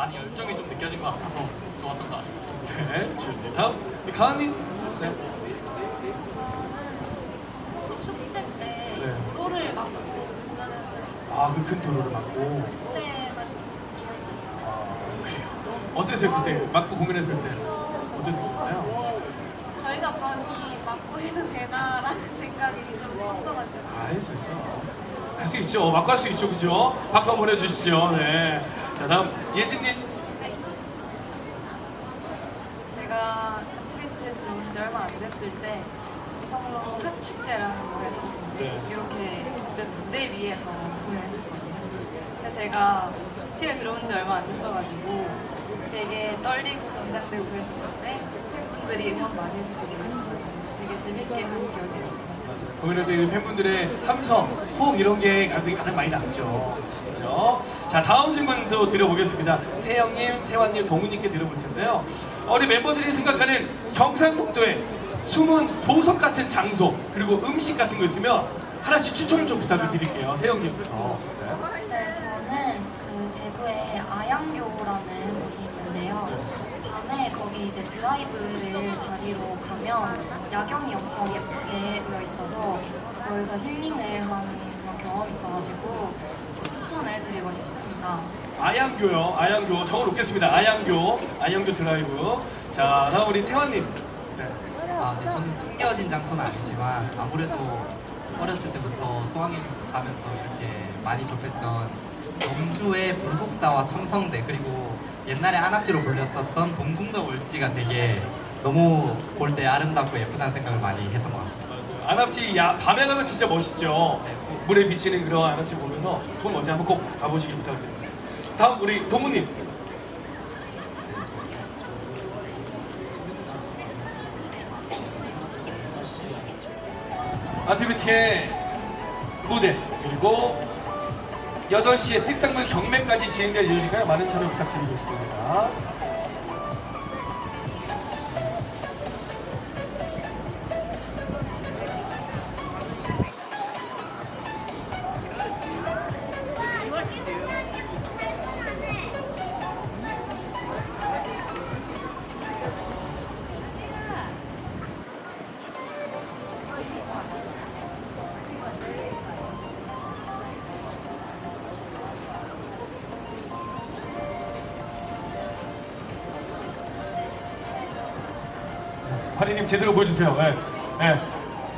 많이 열정이 좀 느껴진 것 같아서 좋았던 것 같습니다. 네, 좋네. 다음 우리 가은님. 네. 저는 축제 때 네. 도로를 막고 공연한 적이 있어요. 아, 그 큰 도로를 맞고. 그때가 기억이 나요. 그래요. 어땠어요 그때 맞고 공연했을 때? 느낌이나요? 저희가 감히 막고 해도 되나라는 생각이 좀 컸어가지고 아이 그렇죠. 할 수 있죠. 맞고 할 수 있죠, 그죠? 박수 한번 해주시죠. 네. 자 다음 예진님. 제가 트위트에 들어온 지 얼마 안 됐을 때 우성로 핫 축제라는 걸 했었는데 네. 이렇게 그때 무대 위에서 공연했었거든요. 근데 제가 팀에 들어온 지 얼마 안 됐어가지고 되게 떨리고 긴장되고 그랬었는데 팬분들이 응원 많이 해주시고 그랬어가지고 되게 재밌게 한 기억이 있습니 다. 오히려 또 팬분들의 함성, 호응 이런 게 가슴이 가장 많이 남죠. 그죠? 자, 다음 질문도 드려보겠습니다. 세영님, 태환님, 동훈님께 드려볼 텐데요. 우리 멤버들이 생각하는 경상북도의 숨은 보석 같은 장소, 그리고 음식 같은 거 있으면 하나씩 추천을 좀 부탁드릴게요. 세영님부터. 네. 이제 드라이브를 다리로 가면 야경이 엄청 예쁘게 되어 있어서 거기서 힐링을 한 그런 경험이 있어가지고 추천을 드리고 싶습니다. 아양교요. 아양교. 적어 놓겠습니다. 아양교. 아양교 드라이브. 자, 다음 우리 태환님. 네. 아, 네, 저는 숨겨진 장소는 아니지만 아무래도 어렸을 때부터 수학여행 가면서 이렇게 많이 접했던 경주의 불국사와 첨성대 그리고 옛날에 안압지로 불렸었던 동궁덕 울지가 되게 너무 볼 때 아름답고 예쁘다는 생각을 많이 했던 것 같습니다. 맞아요. 안압지 야 밤에 가면 진짜 멋있죠. 네. 물에 비치는 그런 안압지 보면서 돈 먼저 한번 꼭 가보시길 부탁드립니다. 다음 우리 동훈님. 아티비티의 무대 그리고 8시에 특상물 경매까지 진행될 예정이니까요. 많은 참여 부탁드리겠습니다. 화리님 제대로 보여주세요. 네. 네.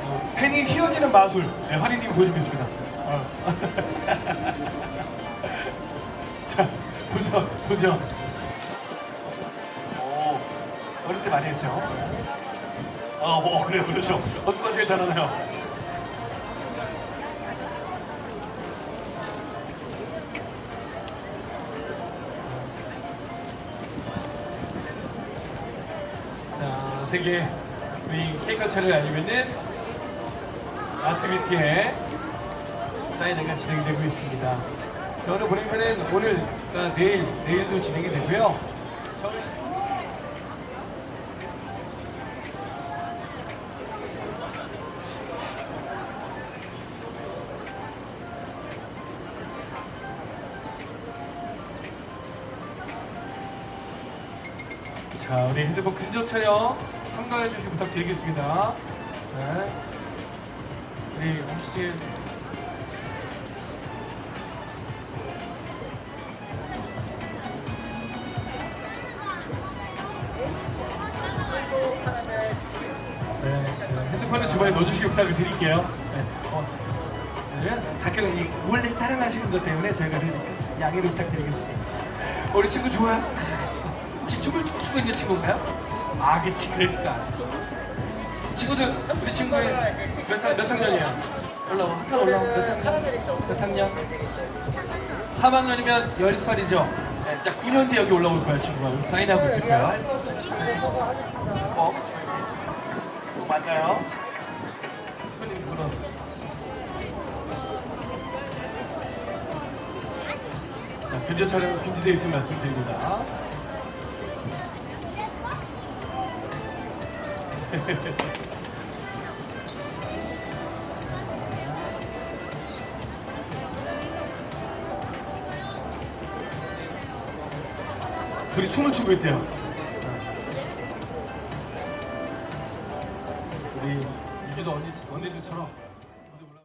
어, 팬이 휘어지는 마술. 네, 화리님 보여주겠습니다. 어. 자, 도전, 도전. 오, 어릴 때 많이 했죠. 어, 뭐 그래요, 그렇죠. 어떤 거 제일 잘하나요? 자, 세계 우리 알리고 있는 아트비티의 사인회가 진행되고 있습니다. 자, 오늘 보내면은 오늘, 아, 내일, 내일도 진행이 되고요. 저는 자, 우리 핸드폰 근접 촬영 참가해 주시기 부탁드리겠습니다. 네. 우리 네, 네, 핸드폰을 주머니에 넣어주시기 부탁을 드릴게요. 네, 어, 네, 몰래 촬영하시는 것 때문에 저희가 양해를 부탁드리겠습니다. 우리 친구 좋아요? 혹시 춤을 추고 있는 친구인가요? 아, 그치, 그러니까. 친구들, 우리 친구의 몇, 학- 몇 학년이에요? 올라와, 학교 올라와, 몇 학년? 몇 학년? 3학년이면 10살이죠? 네, 딱 9년 뒤에 여기 올라올 거야, 친구가. 여기 사인하고 있을 거야. 어? 어, 맞나요? 손님. 자, 근저 촬영 금지되어 있으면 말씀드립니다. 둘이 춤을 추고 있대요. 우리 이주도 언니 언니들처럼